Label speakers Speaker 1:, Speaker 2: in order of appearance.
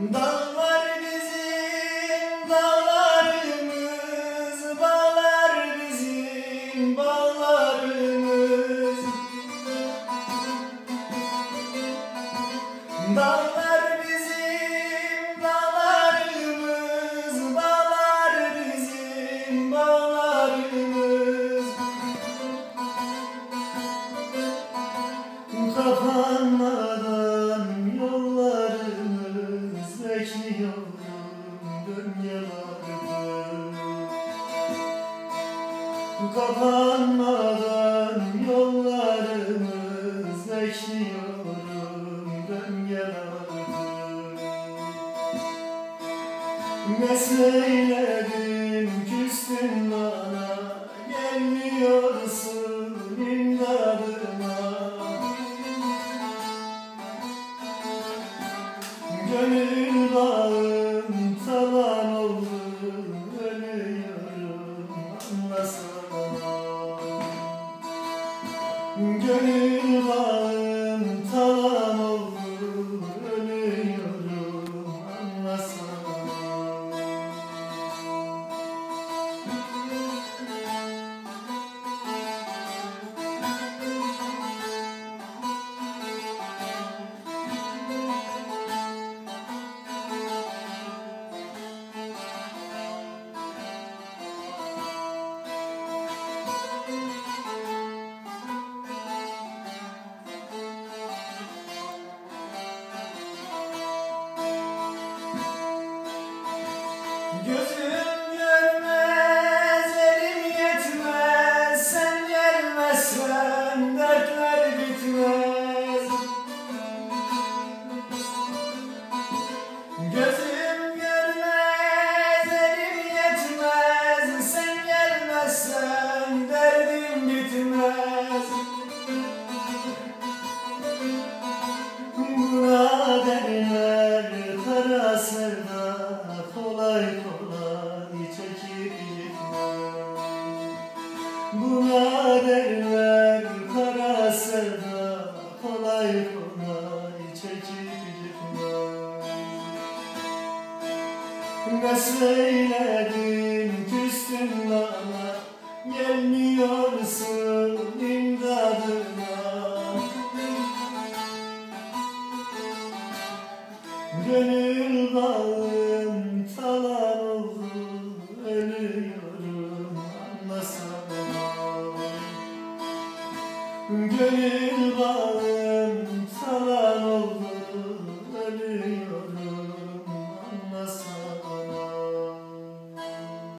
Speaker 1: Bye. Kapanmadan yollarımız bekliyorum ben yanarım Ne söyledim küstün bana gelmiyorsun imdadıma. Gönül bağım Gönül bağım talan Gözüm görmez, elim yetmez Sen gelmezsen dertler bitmez. Gözüm görmez, elim yetmez Sen gelmezsen Ceyhunay çekip gitme Ne söyledim küstüm bana Gelmiyorsun imdadıma. Gönül bağım talan oldu Ölüyorum anlasana. Gönül